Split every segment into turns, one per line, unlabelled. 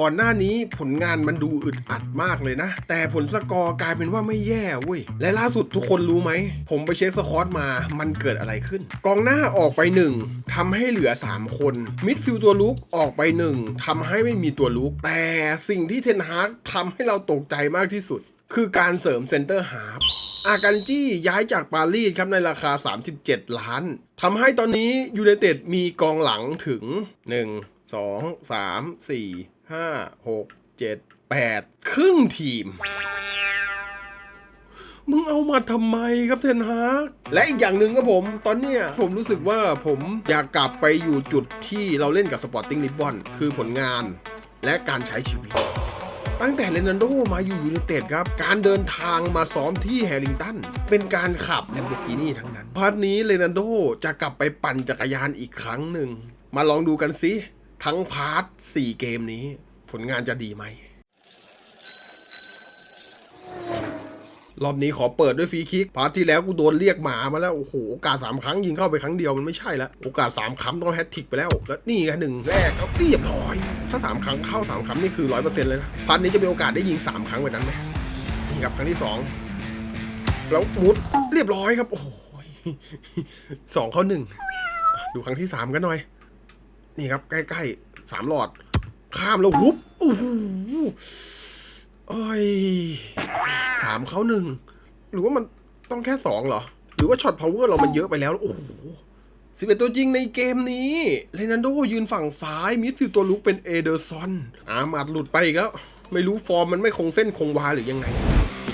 ก่อนหน้านี้ผลงานมันดูอึดอัดมากเลยนะ แต่ผลสกอร์กลายเป็นว่าไม่แย่เว้ย และล่าสุดทุกคนรู้ไหม ผมไปเช็คสคอตมา มันเกิดอะไรขึ้น กองหน้าออกไปหนึ่งทำให้เหลือ 3 คน มิดฟิลด์ตัวลุกออกไปหนึ่งทำให้ไม่มีตัวลุก แต่สิ่งที่เทนฮากทำให้เราตกใจมากที่สุด คือการเสริมเซนเตอร์ฮาร์ฟอากันจี้ย้ายจากปารีสครับในราคา 37 ล้าน ทำให้ตอนนี้ยูไนเต็ดมีกองหลังถึง 1 2 3 4 5 6 7 8ครึ่งทีม มึงเอามาทำไมครับเทนฮากและอีกอย่างหนึ่งครับผม ตอนเนี้ยผมรู้สึกว่าผมอยากกลับไปอยู่จุดที่เราเล่นกับสปอร์ติ้งลิบบอนคือผลงานและการใช้ชีวิตตั้งแต่เลนันโดมาอยู่ยูไนเต็ดครับ การเดินทางมาซ้อมที่แฮริงตัน เป็นการขับแลมโบกินี่ทั้งนั้นพาร์ทนี้เลนันโดจะกลับไปปั่นจักรยานอีกครั้งหนึ่ง มาลองดูกันสิ ทั้งพาร์ท 4 เกมนี้ ผลงานจะดีไหม รอบนี้ขอเปิดด้วยฟรีคิก พาร์ทที่แล้วกูโดนเรียกหมามาแล้ว โอ้โห โอกาส3ครั้งยิงเข้าไปครั้งเดียวมันไม่ใช่แล้ว โอกาส3ครั้งต้องแฮตทริกไปแล้ว แล้วนี่ไงหนึ่งแรกเอาเรียบร้อย ถ้า3ครั้งเข้า3ครั้งนี่คือ100%เลยนะ พาร์ทนี้จะมีโอกาสได้ยิง3ครั้งแบบนั้นไหมนี่ครับครั้งที่2แล้วมุดเรียบร้อยครับ โอ้โหสองเข้าหนึ่งอะดูครั้งที่3กันหน่อย นี่ครับ ใกล้ๆสามหลอด ข้ามแล้วฮุบโอ้โหโอ้ยสามเขาหนึ่ง หรือว่ามันต้องแค่สองเหรอ หรือว่าช็อตพาวเวอร์เรามันเยอะไปแล้ว โอ้โหสิบเอ็ดตัวจริงในเกมนี้เลนันโดยืนฝั่งซ้าย มิดฟิลด์ตัวลุกเป็นเอเดอร์ซอนอามาดหลุดไปอีกแล้ว ไม่รู้ฟอร์มมันไม่คงเส้นคงวาหรือยังไง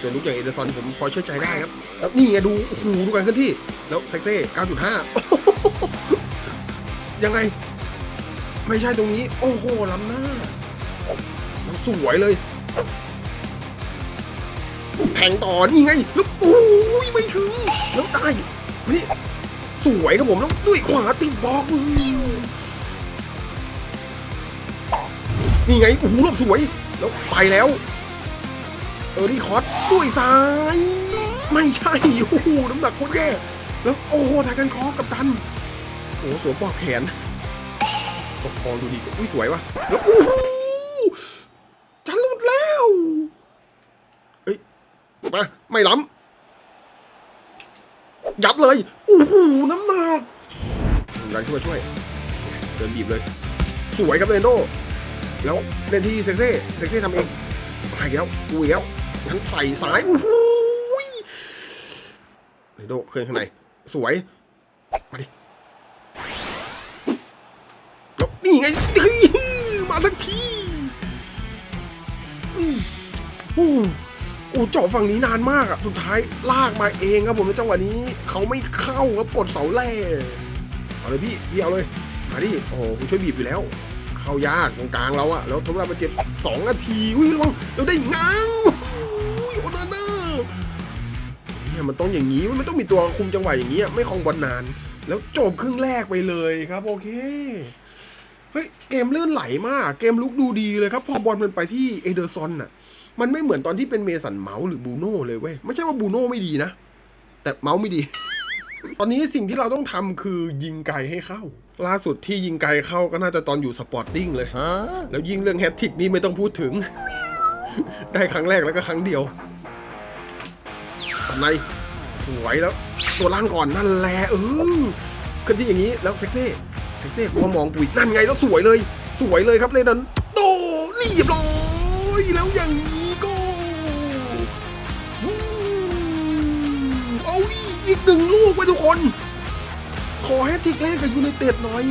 ตัวลุกอย่างเอเดอร์ซอนผมพอเชื่อใจได้ครับ แล้วนี่ไงดูโอ้โหดูกันขึ้นที่ แล้วเซ็กเซ่9.5 ยังไง ไม่ใช่ตรงนี้ โอ้โหล้ำหน้าแล้วสวยเลย แทงต่อนี่ไง แล้วโอ้ยไม่ถึง แล้วได้มานี่สวยครับผมแล้วด้วยขวาติดบล็อกนี่ไงโอ้โหรอบสวย แล้วไปแล้ว เออรี่คอสด้วยซ้าย ไม่ใช่โอ้โหน้ำหนักโคตรแย่แล้วโอ้โหทายกันคอกับตัน โอ้โหสวมปอกแขน ปกครองดูดีอุ้ยสวยวะแล้วโอ้โหจะหลุดแล้วมาไม่ล้ำยัดเลยโอ้โหน้ำหนักดันขึ้นมาช่วยเดินบีบเลย สวยครับเรนโดแล้วเล่นที่เซ็กเซ่เซ็กเซ่ทำเองมาอีกแล้วกูอีกแล้วงั้นใส่สายโอ้โหเรนโดเคลื่อนข้างในสวยมาดิ อ้โอ้เจาะฝั่งนี้นานมากอะสุดท้ายลากมาเองครับผมในจังหวะนี้เขาไม่เข้าครับกดเสาแร่เอาเลยพี่พี่เอาเลยมาดิโอ้โหผมช่วยบีบอยู่แล้ว เข้ายากตรงกลางเราอะแล้วทดเวลามาเจ็บสองนาทีอุ้ยระวังเราได้ง้างอุ้ยโอนาน่าเนี่ยมันต้องอย่างนี้มันต้องมีตัวคุมจังหวะอย่างนี้ไม่คลองบอลนาน แล้วจบครึ่งแรกไปเลยครับโอเคเฮ้ยเกมเลื่อนไหลมาก เกมลุกดูดีเลยครับ พอบอลมันไปที่เอเดอร์ซอนอะ มันไม่เหมือนตอนที่เป็นเมสันเมาส์หรือบูโน่เลยเว้ย ไม่ใช่ว่าบูโน่ไม่ดีนะ แต่เมาส์ไม่ดี ตอนนี้สิ่งที่เราต้องทำคือยิงไกลให้เข้า ล่าสุดที่ยิงไกลเข้าก็น่าจะตอนอยู่สปอร์ตติ้งเลย แล้วยิงเรื่องแฮตทริกนี่ไม่ต้องพูดถึง ได้ครั้งแรกแล้วก็ครั้งเดียวตันในสวยแล้ว ตัวล่างก่อนนั่นแหละเออขึ้นที่อย่างนี้แล้วเซ็กเซ่เซ็กเซ่กูมามองกูอีกนั่นไงแล้วสวยเลย สวยเลยครับเลยนันโตเรียบร้อยแล้วอย่าง อีกหนึ่งลูกไปทุกคน ขอแฮตทิกแรกกับยูไนเต็ดหน่อย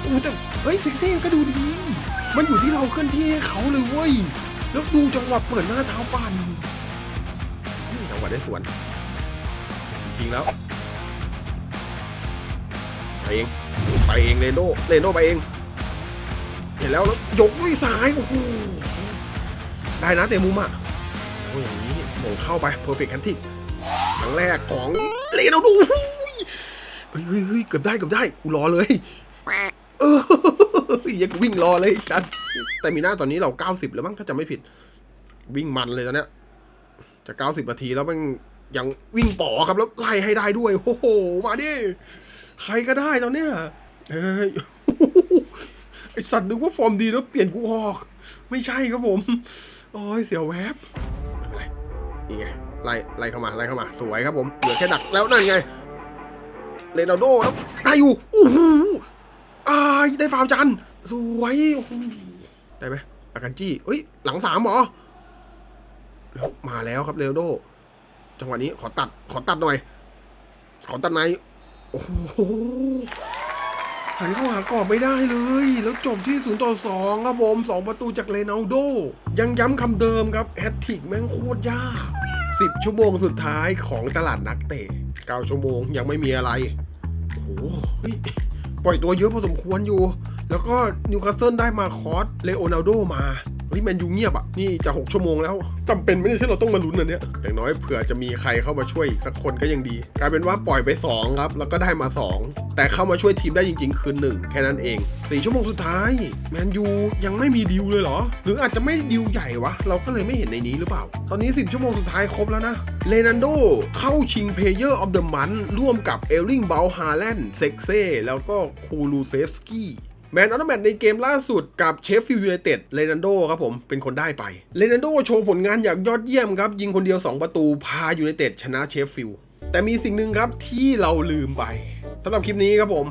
โอ้แต่เฮ้ยเซ็กซี่ก็ดูดี มันอยู่ที่เราเคลื่อนที่ให้เขาเลยเว้ย แล้วดูจังหวะเปิดหน้าเท้าปั่นจังหวะได้สวนจริงแล้วไปเองไปเองเรนโดเรนโดไปเอง เห็นแล้วแล้วยกด้วยซ้ายโอ้โหได้นะเตะมุมอะโอ้ยอย่างนี้หมงเข้าไป perfect h a n d t i c ค รั้งแรกของเลนเอาดูเฮ้ยเฮ้ยเฮ้ยเกือบได้เกือบได้กูรอเลยเออยังวิ่งรอเลยกันแต่มีหน้าตอนนี้เรา 90 แล้วมั้งถ้าจะไม่ผิด วิ่งมันเลยตอนเนี้ยจะ90นาทีแล้วมันยังวิ่งป๋อครับแล้วไล่ให้ได้ด้วยโอ้โหมาดิใครก็ได้ตอนเนี้ยเฮ้ยไอสัตว์นึกว่าฟอร์มดีแล้วเปลี่ยนกูออก ไม่ใช่ครับผม โอ้ยเสียวแวบไม่เป็นไรนี่ไง ไล่ไล่เข้ามาไล่เข้ามา สวยครับผมเหลือแค่ดักแล้วนั่นไงเรนัลโดแล้วได้อยู่โอ้โหอาได้ฟาวจันสวยโอ้โหได้ไหมอากันจี้เฮ้ยหลังสามหรอแล้วมาแล้วครับเรนัลโด จังหวะนี้ขอตัดขอตัดหน่อย ขอตัดในโอ้โหหันเข้าหากรอบไม่ได้เลย แล้วจบที่0ต่อ2ครับผม 2 ประตูจากเลนาโด ยังย้ำคำเดิมครับ แฮตทริกแม่งโคตรยาก 10 ชั่วโมงสุดท้ายของตลาดนักเตะ9ชั่วโมงยังไม่มีอะไร โอ้โหปล่อยตัวเยอะพอสมควรอยู่ แล้วก็นิวคาสเซิลได้มาคอสเลโอนาลโดมา เฮ้ยแมนยูเงียบอะ นี่จะ 6 ชั่วโมงแล้วจำเป็นไม่ได้ที่เราต้องมาลุ้นอันเนี้ยอย่างน้อยเผื่อจะมีใครเข้ามาช่วยอีกสักคนก็ยังดี กลายเป็นว่าปล่อยไป 2 ครับ แล้วก็ได้มา 2 แต่เข้ามาช่วยทีมได้จริง ๆ คือ 1 แค่นั้นเอง 4 ชั่วโมงสุดท้ายแมนยูยังไม่มีดิวเลยเหรอ หรืออาจจะไม่ดิวใหญ่วะ เราก็เลยไม่เห็นในนี้หรือเปล่า ตอนนี้ 10 ชั่วโมงสุดท้ายครบแล้วนะเลนันโดเข้าชิงเพเยอร์ออฟเดอะมันร่วมกับเอลลิงเบลฮาแลนด์เซ็กเซ่แล้วก็คูลูเซฟสกี้ แมนออตแมนในเกมล่าสุดกับเชฟฟิลด์ยูไนเต็ดเลนันโดครับผมเป็นคนได้ไปเลนันโดโชว์ผลงานอย่างยอดเยี่ยมครับ ยิงคนเดียว 2 ประตูพายูไนเต็ดชนะเชฟฟิลด์แต่มีสิ่งหนึ่งครับที่เราลืมไปสำหรับคลิปนี้ครับผม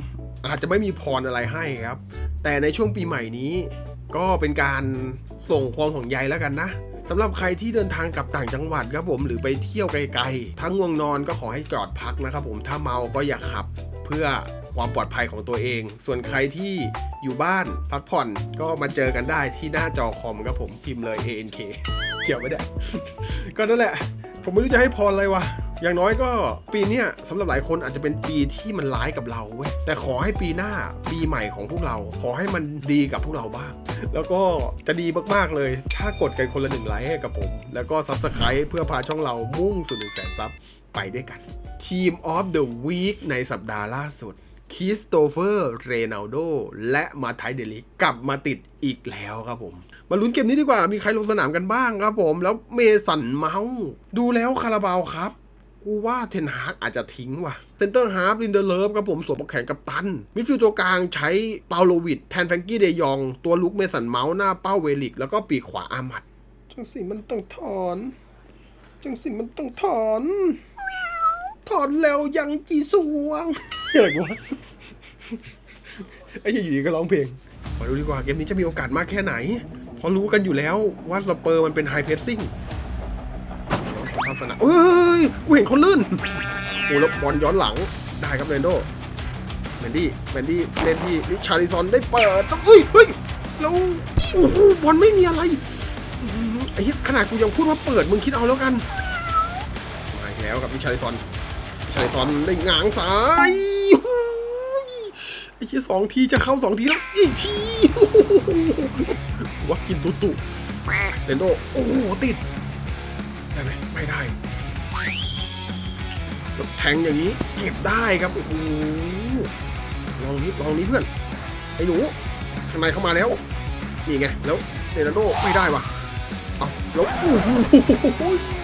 อาจจะไม่มีพรอะไรให้ครับ แต่ในช่วงปีใหม่นี้ ก็เป็นการส่งความห่วงใยแล้วกันนะสำหรับใครที่เดินทางกลับต่างจังหวัดครับผมหรือไปเที่ยวไกลๆทั้งง่วงนอนก็ขอให้จอดพักนะครับผมถ้าเมาก็อย่าขับเพื่อ ความปลอดภัยของตัวเอง ส่วนใครที่อยู่บ้านพักผ่อนก็มาเจอกันได้ที่หน้าจอคอมครับผมพิมพ์เลย ANK เกี่ยวไม่ได้ ก็นั่นแหละ ผมไม่รู้จะให้พรอะไรวะอย่างน้อยก็ปีนี้สำหรับหลายคนอาจจะเป็นปีที่มันร้ายกับเราเว้ยแต่ขอให้ปีหน้าปีใหม่ของพวกเรา ขอให้มันดีกับพวกเราบ้าง แล้วก็จะดีมากๆเลย ถ้ากดกันคนละหนึ่งไลค์ให้กับผม แล้วก็ซับสไคร b ์เพื่อพาช่องเรามุ่งสู่หนึ่งแสนซับไปด้วยกัน Team of the Week ในสัปดาห์ล่าสุด คริสโตเฟอร์ เรนัลโด และมาไทเดลิกกลับมาติดอีกแล้วครับผม มาลุ้นเกมนี้ดีกว่า มีใครลงสนามกันบ้างครับผม แล้วเมสันเมาส์ดูแล้วคาราบาวครับ กูว่าเทนฮากอาจจะทิ้งว่ะ เซนเตอร์ฮาร์ฟลินเดอร์เลิฟครับผมสวมปกแขนกับตัน มิดฟิลด์ตัวกลางใช้เปาโลวิดแทนแฟรงกี้เดยอง ตัวลุกเมสันเมาส์หน้าเป้าเวลิก แล้วก็ปีกขวาอามัดจังสิมันต้องถอน จังสิมันต้องถอน ถอนแล้วยังจีสวงอะไรวะไอ้เหี้ยอยู่ดีก็ร้องเพลง มาดูดีกว่าเกมนี้จะมีโอกาสมากแค่ไหน เพราะรู้กันอยู่แล้วว่าสเปอร์มันเป็นไฮเพรสซิ่งสภาพสนามเอ้ย กูเห็นคนลื่นโอ้แล้วบอลย้อนหลัง ได้ครับเรนโดแมนดี้แมนดี้เล่นที่ริชาริซอนได้เปิดต้องเอ้ยเฮ้ยแล้วโอ้โหบอลไม่มีอะไรอื้อหือไอ้เหี้ยขนาดกูยังพูดว่าเปิดมึงคิดเอาแล้วกันมาอีกแล้วกับริชาริซอน ชายซอนได้ง้างซ้ายไอ้เหี้ยสองทีจะเข้าสองทีแล้วอีกทีว่ากินตุตุเรนโดโอ้โหติด ได้ไหมไม่ได้แล้วแทงอย่างนี้เก็บได้ครับโอ้โหลองนี้ลองนี้เพื่อนไอ้หนูข้างในเข้ามาแล้วนี่ไงแล้วเรนโดไม่ได้ว่ะเอาแล้วโอ้โหมาอีกแล้ว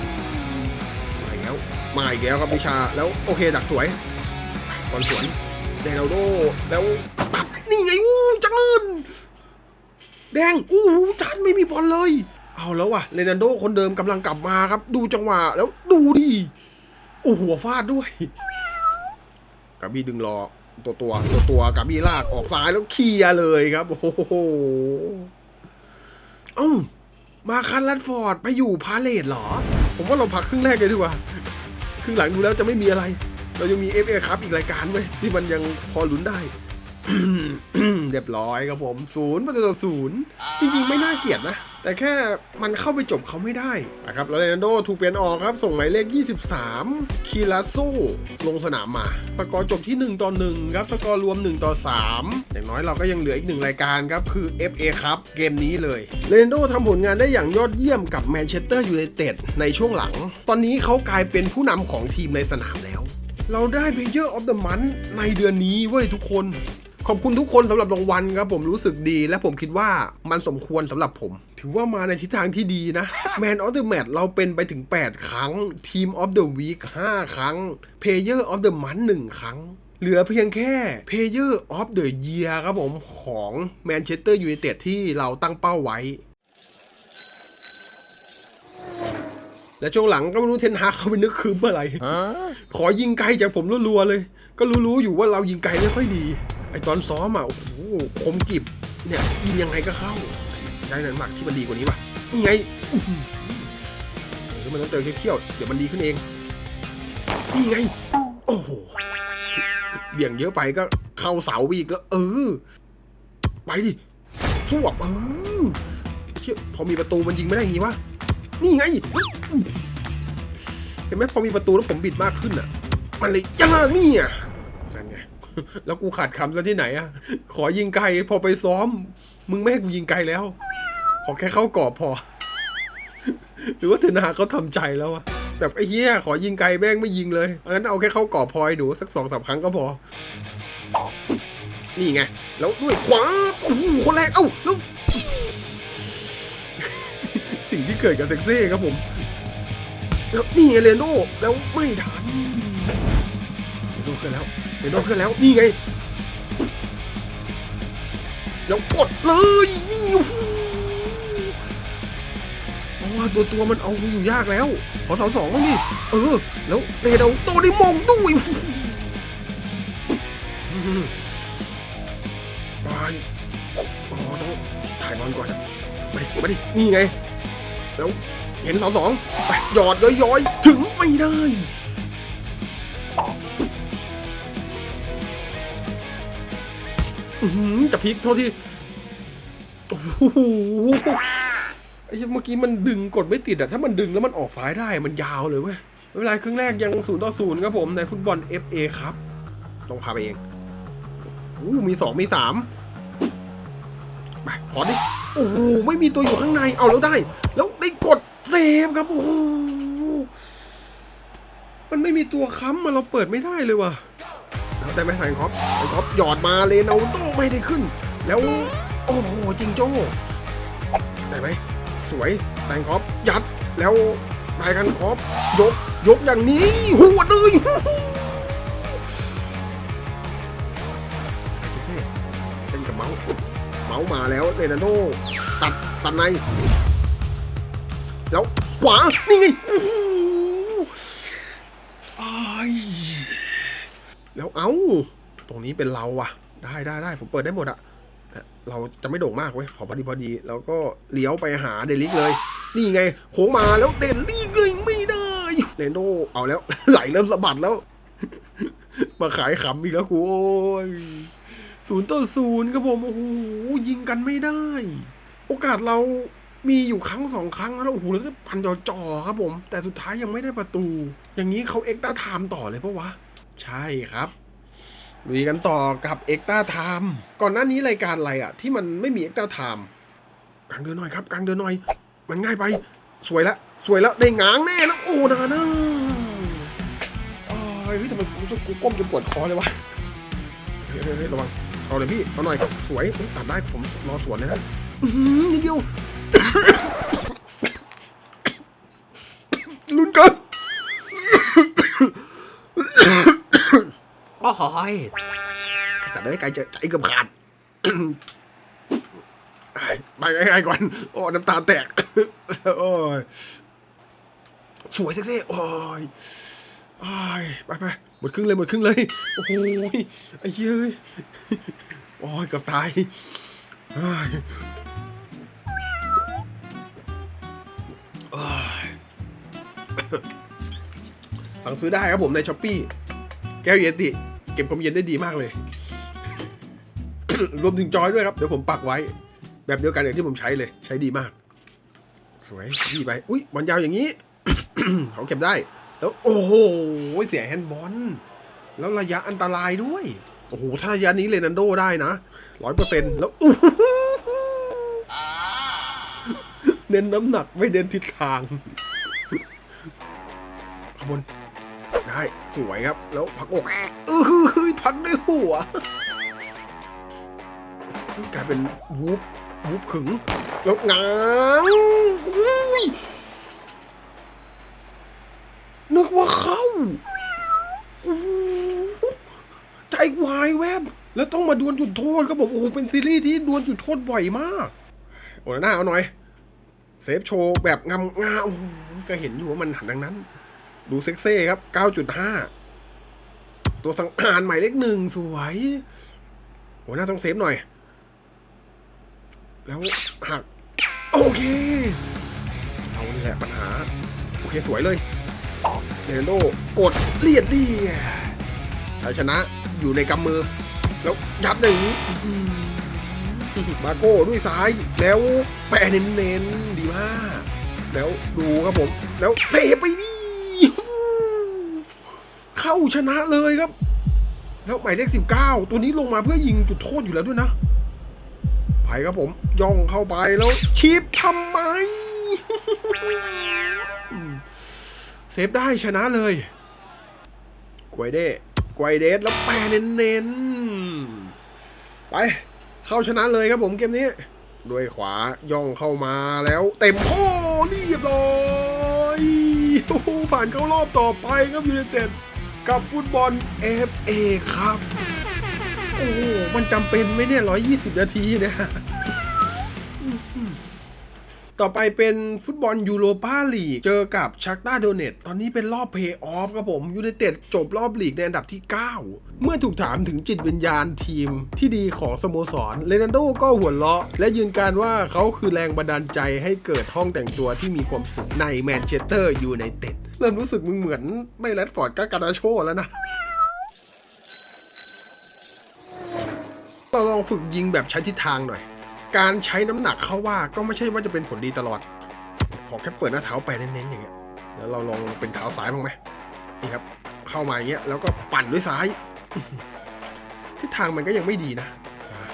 มาอีกแล้วครับวิชาแล้วโอเคดักสวยบอลสวนเดนัลโดแล้วตัดนี่ไงอู้จังเงินแดงอู้จานไม่มีบอลเลย เอาแล้วว่ะเรนัลโดคนเดิมกำลังกลับมาครับ ดูจังหวะแล้วดูดิโอ้หัวฟาดด้วยกาบี้ดึงรอตัวตัวตัวตัวกาบี้ลากออกซ้ายแล้วเคลียเลยครับ โอ้โหเอ้ามาคันลัดฟอร์ดไปอยู่พาเลทเหรอ ผมว่าเราพักครึ่งแรกเลยดีกว่า รึ่งหลังดูแล้วจะไม่มีอะไร เรายังมี FA ครับอีกรายการเว้ยที่มันยังพอลุ้นได้ เรียบร้อยครับผมศูนย์ประตูต่อศูนย์จริงๆ ไม่น่าเกลียดนะ แต่แค่มันเข้าไปจบเขาไม่ได้นะครับแล้วเรนัลโดถูกเปลี่ยนออกครับ ส่งหมายเลข 23 คีราโซลงสนามมา สกอร์จบที่ 1 ต่อ 1 ครับ สกอร์รวม 1 ต่อ 3 อย่างน้อยเราก็ยังเหลืออีกหนึ่งรายการครับ คือ FA ครับเกมนี้เลยเรนัลโดทำผลงานได้อย่างยอดเยี่ยมกับแมนเชสเตอร์ยูไนเต็ดในช่วงหลัง ตอนนี้เขากลายเป็นผู้นำของทีมในสนามแล้ว เราได้ Player of the Month ในเดือนนี้เว้ยทุกคน ขอบคุณทุกคนสำหรับรางวัลครับผมรู้สึกดีและผมคิดว่ามันสมควรสำหรับผม ถือว่ามาในทิศทางที่ดีนะ Man of the Match เราเป็นไปถึง 8 ครั้ง Team of the Week 5ครั้ง Player of the Month 1ครั้ง เหลือเพียงแค่ Player of the Year ครับผมของแมนเชสเตอร์ยูไนเต็ดที่เราตั้งเป้าไว้และช่วงหลังก็ไม่รู้เทนฮากเขาไปนึกคืนเมื่อไหร่ขอยิงไกลจากผมรัวๆเลย ก็รู้ๆอยู่ว่าเรายิงไกลไม่ค่อยดี ไอตอนซ้อมอะโอ้โหคมกริบเนี่ยยิงยังไงก็เข้า ได้นั้นหมักที่มันดีกว่านี้ป่ะนี่ไงอื้อหือมันต้องเติมเขี้ยวเดี๋ยวมันดีขึ้นเองนี่ไง โอ้โหเบี่ยงเยอะไปก็เข้าเสาอีกแล้ว เออ ไปดิสวบเออเที่ยพอมีประตูมันยิงไม่ได้อย่างงี้วะนี่ไงเห็นไหมพอมีประตูแล้วผมบิดมากขึ้นอะ มันเลยยากนี่อะ แล้วกูขาดคำซะที่ไหนอะขอยิงไกลพอไปซ้อม มึงไม่ให้กูยิงไกลแล้ว ขอแค่เข้ากรอบพอ หรือว่าเทนาเขาทำใจแล้วอะแบบไอ้เหี้ยขอยิงไกลแม่งไม่ยิงเลยงั้นเอาแค่เข้ากรอบพอให้ดูสักสองสามครั้งก็พอ นี่ไง แล้วด้วยขวาโอ้โหคนแรกเอ้าแล้วสิ่งที่เกิดกับเซ็กซี่ครับผมแล้วนี่ไงเรโน่แล้วไม่ทันเรโน่ขึ้นแล้ว เรโน่ขึ้นแล้วนี่ไงแล้วกดเลยนี่โอ้โหเพราะว่าตัวตัวมันเอาอยู่ยากแล้ว ขอเสาสองบ้างดิเออ แล้วเรโน่ตัวได้มองด้วยมไปอ๋อต้องถ่ายบอลก่อนอะมาดิมาดินี่ไง แล้วเห็นเสาสองไปหยอดย้อยๆ ถึงไม่ได้ จะพลิกโทษทีโอ้โหไอ้เหี้ยเมื่อกี้มันดึงกดไม่ติดอะถ้ามันดึงแล้วมันออกฝายได้มันยาวเลยเว้ยเป็นครึ่งแรกยังศูนย์ต่อศูนย์ครับผมในฟุตบอล FA ครับต้องพาไปเองโอ้มีสองมีสามไปขอดิโอ้โหไม่มีตัวอยู่ข้างในเอาแล้วได้ แล้วได้กดเซฟครับโอ้โหมันไม่มีตัวค้ำมาเราเปิดไม่ได้เลยว่ะ แล้วได้ไหมไทยครอปไทยครอปหยอดมาเลนาโต้ไม่ได้ขึ้น แล้วโอ้โหจริงโจ้ ได้ไหมสวยแตงครอปยัดแล้วไทยกันครอปยกยกอย่างนี้หัวเลยไอ้เท่เล่นกับเมาส์เมาส์มาแล้วเรนันโดตัดตัดใน แล้วขวา นี่ไงโอ้โหอ้าย แล้วเอ้า ตรงนี้เป็นเราอะได้ได้ได้ผมเปิดได้หมดอะเราจะไม่โด่งมากเว้ย ขอพอดีพอดี แล้วก็เลี้ยวไปหาเดลิกเลย นี่ไงโค้งมาแล้วเดลิกเลยไม่ได้เรนโดเอาแล้ว ไหลเริ่มสะบัดแล้ว มาขายขำอีกแล้วกูโอ้ยศูนย์ต่อศูนย์ครับผมโอ้โหยิงกันไม่ได้ โอกาสเรามีอยู่ครั้งสองครั้งแล้วโอ้โหแล้วได้พันจอๆครับผม แต่สุดท้ายยังไม่ได้ประตู อย่างนี้เขาเอ็กตาไทม์ต่อเลยปะวะ ใช่ครับลุยกันต่อกับเอ็กตาไทม์ก่อนหน้านี้รายการอะไรอะที่มันไม่มีเอ็กตาไทม์กลางเดินหน่อยครับ กลางเดินหน่อย มันง่ายไป สวยละ สวยล้วได้งางแน่แล้วโอ้นาน่าอ้ยเฮ้ยทำไมกูกูก้มจนปวดคอเลยวะเฮ้ยระวังเอาเลยพี่เอาหน่อยสวยตัดได้ผมรอสวนเลยนะนิดเดียว ลุ้นกันโอ้โหยสัตว์เลยไกลเจอใจเกือบขาดไปง่ายๆก่อนโอ้น้ำตาแตกโอ้ยสวยเซ็กๆโอ้ยอ้ยไปไปหมดครึ่งเลยหมดครึ่งเลย โอ้โหไอ้เย้ยโอ้ยเกับตายสั่งซื้อได้ครับผมในช้อปปี้แก้วเยติ เก็บความเย็นได้ดีมากเลย รวมถึงจอยด้วยครับ เดี๋ยวผมปักไว้ แบบเดียวกันอย่างที่ผมใช้เลย ใช้ดีมาก สวยดีไป อุ้ยบอลยาวอย่างนี้ เขาเก็บได้ แล้วโอ้โหเสียแฮนด์บอล แล้วระยะอันตรายด้วย โอ้โห ถ้าระยะนี้เลนันโดได้นะร้อยเปอร์เซ็นต์แล้วอู้เน้นน้ำหนักไม่เน้นทิศทางขบวน ได้สวยครับ แล้วพักอกเออฮือพักด้วยหัวกลายเป็นวูบวูบขึง แล้วงางนึกว่าเข้าใจวายแวบ แล้วต้องมาดวลจุดโทษครับผมโอ้โหเป็นซีรีส์ที่ดวลจุดโทษบ่อยมาก โอ้หน้าเอาหน่อย เซฟโชว์แบบงามงามโอ้โหก็เห็นอยู่ว่ามันหันดังนั้น ดูเซ็กเซ่ครับ 9.5 ตัวสังหารหมายเลขหนึ่งสวยโหน้าต้องเซฟหน่อย แล้วหัก โอเค เอานี่แหละปัญหา โอเคสวยเลยเรนโดกดเลียดเลียดชัยชนะอยู่ในกำมือ แล้วยัดอย่างนี้มาโก้ด้วยซ้าย แล้วแปะเน้นๆดีมาก แล้วดูครับผม แล้วเซฟไปดิ เข้าชนะเลยครับ แล้วหมายเลขสิบเก้าตัวนี้ลงมาเพื่อยิงจุดโทษอยู่แล้วด้วยนะไปครับผมย่องเข้าไปแล้วชิปทำไม เซฟได้ชนะเลยกวยเด้กวยเดสแล้วแปรเน้นๆไปเข้าชนะเลยครับผมเกมนี้ด้วยขวาย่องเข้ามาแล้วเต็มโอ้เรียบร้อยผ่านเข้ารอบต่อไปครับยูไนเต็ด กับฟุตบอล FA ครับ โอ้โห มันจำเป็นไหมเนี่ย 120 นาทีเนี่ย ต่อไปเป็นฟุตบอลยูโรปาลีก เจอกับชักตาโดเนตตอนนี้เป็นรอบเพย์ออฟครับผมยูไนเต็ดจบรอบลีกในอันดับที่ 9 เมื่อถูกถามถึงจิตวิญญาณทีมที่ดีของสโมสรเลนันโดก็หัวเราะ และยืนการว่าเขาคือแรงบันดาลใจให้เกิดห้องแต่งตัวที่มีความสุขในแมนเชสเตอร์ยูไนเต็ดเริ่มรู้สึกมึงเหมือนไม่แรดฟอร์ดก็กานาโชแล้วนะเราลองฝึกยิงแบบใช้ทิศทางหน่อย การใช้น้ำหนักเข้าว่าก็ไม่ใช่ว่าจะเป็นผลดีตลอด ขอแค่เปิดหน้าเท้าไปเน้นๆอย่างเงี้ยแล้วเราลองเป็นเท้าซ้ายบ้างไหมนี่ครับ เข้ามาอย่างเงี้ยแล้วก็ปั่นด้วยซ้ายทิศทางมันก็ยังไม่ดีนะ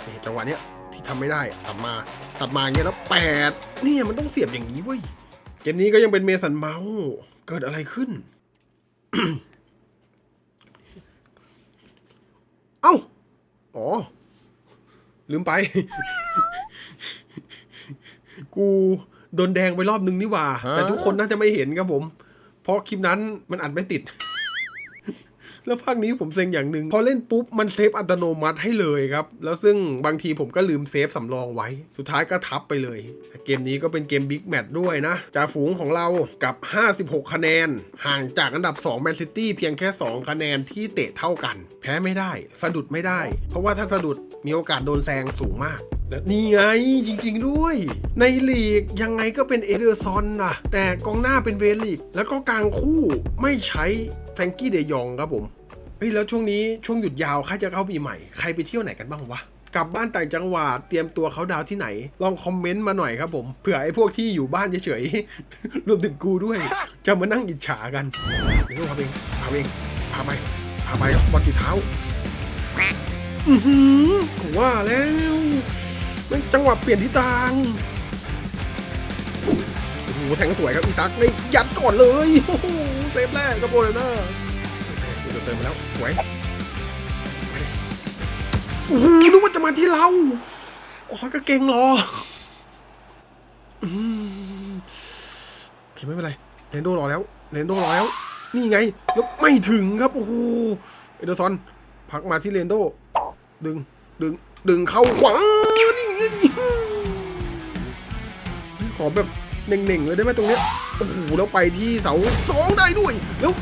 นี่จังหวะเนี้ยที่ทำไม่ได้ตัดมาตัดมาอย่างเงี้ยแล้วแปดเนี่ยมันต้องเสียบอย่างนี้เว้ยเกมนี้ก็ยังเป็นเมสันเมาส์เกิดอะไรขึ้น เอ้า อ๋อ ลืมไป กูโดนแดงไปรอบนึงนี่หว่า แต่ทุกคนน่าจะไม่เห็นครับผม เพราะคลิปนั้นมันอัดไม่ติด แล้วภาคนี้ผมเซ็งอย่างหนึ่งพอเล่นปุ๊บมันเซฟอัตโนมัติให้เลยครับ แล้วซึ่งบางทีผมก็ลืมเซฟสำรองไว้ สุดท้ายก็ทับไปเลย เกมนี้ก็เป็นเกมบิ๊กแมตช์ด้วยนะจ่าฝูงของเรากับ 56 คะแนน ห่างจากอันดับ2แมนซิตี้เพียงแค่ 2 คะแนนที่เตะเท่ากัน แพ้ไม่ได้ สะดุดไม่ได้ เพราะว่าถ้าสะดุดมีโอกาสโดนแซงสูงมาก และนี่ไงจริง ๆ ด้วย ในลีกยังไงก็เป็นเอเดอร์ซอนนะแต่กองหน้าเป็นเวลิก แล้วก็กลางคู่ไม่ใช้แฟรงกี้เดยองครับผมเฮ้ยแล้วช่วงนี้ช่วงหยุดยาวใครจะเข้าปีใหม่ ใครไปเที่ยวไหนกันบ้างวะกลับบ้านต่างจังหวัดเตรียมตัวเขาดาวที่ไหน ลองคอมเมนต์มาหน่อยครับผมเผื่อไอ้พวกที่อยู่บ้านเฉยๆรวมถึงกูด้วย จะมานั่งอิจฉากันเดี๋ยวพาเองพาเองพาไปพาไปบอลติดเท้าอือหือผมว่าแล้ว ม่งจังหวะเปลี่ยนทิศทางโอ้โหแทงสวยครับอีซักในยัดก่อนเลยโอ้โหเซฟแรกครับโบเลน่าเดี๋ยวเติมมาแล้วสวยโอ้โหนึกว่าจะมาที่เราโอ้ยก็เก่งรอโอเคไม่เป็นไรเรนโดรอแล้วเรนโดรอแล้ว นี่ไงแล้วไม่ถึงครับโอ้โหเอเดอร์ซอนพักมาที่เรนโด ดึงดึงดึงเข้าขวานี่ไง ขอแบบเน่งๆเลยได้ไหมตรงเนี้ยโอ้โหแล้วไปที่เสาสองได้ด้วยแล้ว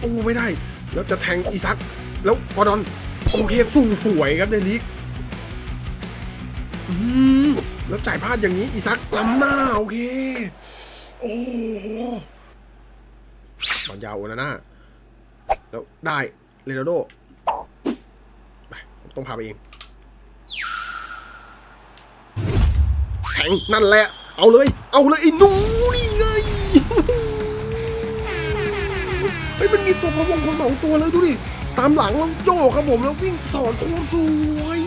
โอ้ไม่ได้ แล้วจะแทงอีซัก แล้วฟอดอน โอเคสู้หวยครับในลีกอืมแล้วจ่ายพลาดอย่างนี้อีซักล้ำหน้า โอเค โอ้โหบอลยาวโอนาน่าแล้วได้เรนโด ไป ผมต้องพาไปเอง แทงนั่นแหละ เอาเลย เอาเลยไอ้หนูนี่ไงเฮ้มันมีตัวพะวงคนสองตัวเลยดูดิ ตามหลังแล้วโยกครับผมแล้ววิ่งสอนโคตรสวย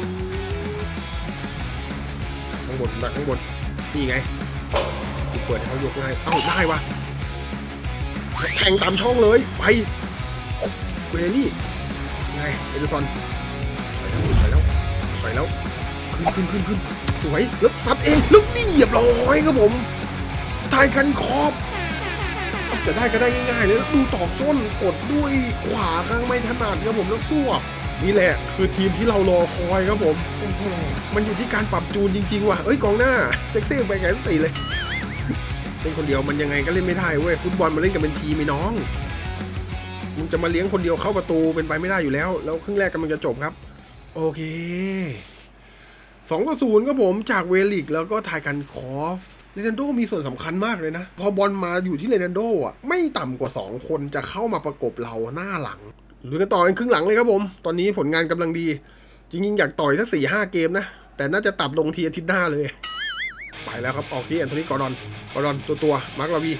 ข้างบนดักข้างบนนี่ไงกูเปิดให้เขายกง่ายเอ้าได้วะแทงตามช่องเลยไปเวนี่ไงเอเดอร์ซอนไปแล้วไปแล้วไปแล้วขึ้นขึ้นขึ้นขึ้น สวยแล้วซัดเองแล้วเรียบร้อยครับผมทายกันขอบจะได้ก็ได้ง่ายๆเลยแล้วดูตอกส้นกดด้วยขวาข้างไม่ถนัดครับผมแล้วสวบนี่แหละคือทีมที่เรารอคอยครับผมมันอยู่ที่การปรับจูนจริงๆว่ะเอ้ยกองหน้าเซ็กซี่ไปไงต้องตีเลยเป็นคนเดียวมันยังไงก็เล่นไม่ได้เว้ยฟุตบอลมันเล่นกันเป็นทีมไอ้น้องมึงจะมาเลี้ยงคนเดียวเข้าประตูเป็นไปไม่ได้อยู่แล้ว แล้วครึ่งแรกกำลังจะจบครับ โอเค สองต่อศูนย์ครับผมจากเวลิกแล้วก็ทายกันคอฟเรนันโดมีส่วนสำคัญมากเลยนะ พอบอลมาอยู่ที่เรนันโดอะ ไม่ต่ำกว่า 2 คนจะเข้ามาประกบเราหน้าหลังหรือกันต่อกันครึ่งหลังเลยครับผม ตอนนี้ผลงานกำลังดี จริงๆ อยากต่อยสักสี่ห้าเกมนะ แต่น่าจะตัดลงทีอาทิตย์หน้าเลย ไปแล้วครับ ออกที่แอนโทนีกอร์ดอนกอร์ดอนตัวตัวมาร์กลาวี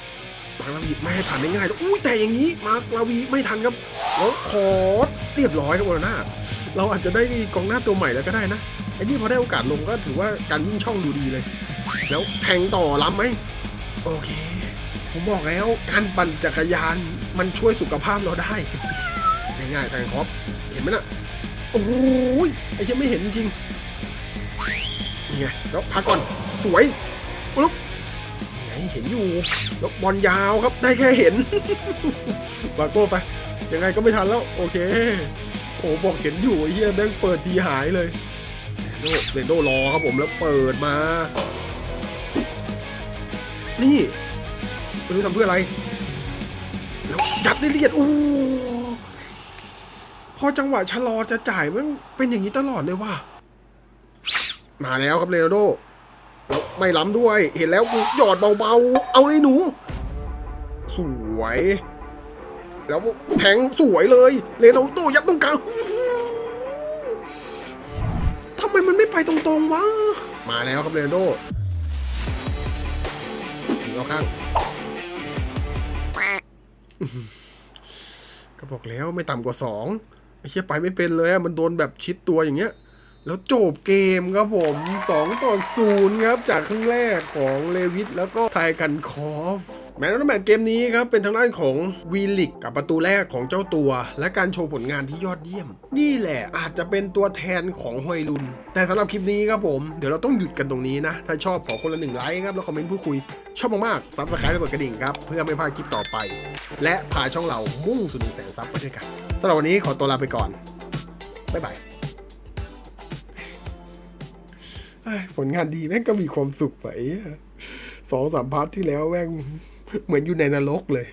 มาร์กลาวีไม่ให้ผ่านง่ายแล้วอุ้ยแต่อย่างนี้มาร์กลาวีไม่ทันครับแล้วคอร์สเรียบร้อยครับโอนาน่าเราอาจจะได้กองหน้าตัวใหม่แล้วก็ได้นะ ไอ้นี่พอได้โอกาสลงก็ถือว่าการวิ่งช่องดูดีเลย แล้วแทงต่อล้ำไหมโอเค ผมบอกแล้วการปั่นจักรยานมันช่วยสุขภาพเราได้ ง่ายๆทางครอปเห็นไหมน่ะโอ้ยไอ้เหี้ยังไม่เห็นจริงนี่ไงแล้วพักก่อนสวยโอ้ล้วไงเห็นอยู่แล้วบอลยาวครับได้แค่เห็นบาโก้ไปยังไงก็ไม่ทันแล้ว โอเคโอ้บอกเห็นอยู่ไอ้เหี้ยแม่งเปิดทีหายเลย เรนโดเรนโดรอครับผมแล้วเปิดมา นี่ไม่รู้ทำเพื่ออะไรแล้วยัดได้เลียดโอ้พอจังหวะชะลอจะจ่ายมันเป็นอย่างนี้ตลอดเลยว่ะมาแล้วครับเรโดแล้วไม่ล้ำด้วย เห็นแล้วหยอดเบาๆ เอาเลยหนู สวย แล้วแทงสวยเลย เรโนโตยัดตรงกลาง ไปตรงๆวะ มาแล้วครับเรโนโดถึงเอาข้าง ก็บอกแล้วไม่ต่ำกว่าสองไอ้เชี่ยไปไม่เป็นเลยอะมันโดนแบบชิดตัวอย่างเงี้ย แล้วจบเกมครับผม 2 ต่อ 0 ครับ จากครึ่งแรกของเลวิทแล้วก็ไทยกันคอฟแมนนอแมนเกมนี้ครับ เป็นทางด้านของวีลิกกับประตูแรกของเจ้าตัว และการโชว์ผลงานที่ยอดเยี่ยม นี่แหละอาจจะเป็นตัวแทนของฮวยลุน แต่สำหรับคลิปนี้ครับผม เดี๋ยวเราต้องหยุดกันตรงนี้นะ ถ้าชอบขอคนละหนึ่งไลค์ครับ แล้วคอมเมนต์พูดคุย ชอบมากๆซับสไครต์และกดกระดิ่งครับ เพื่อไม่พลาดคลิปต่อไป และพาช่องเรามุ่งสู่หนึ่งแสนซับไปด้วยกันสำหรับวันนี้ขอตัวลาไปก่อนบ๊ายบาย ผลงานดีแม่งก็มีความสุขไปสองสามพาร์ทที่แล้วแม่งเหมือนอยู่ในนรกเลย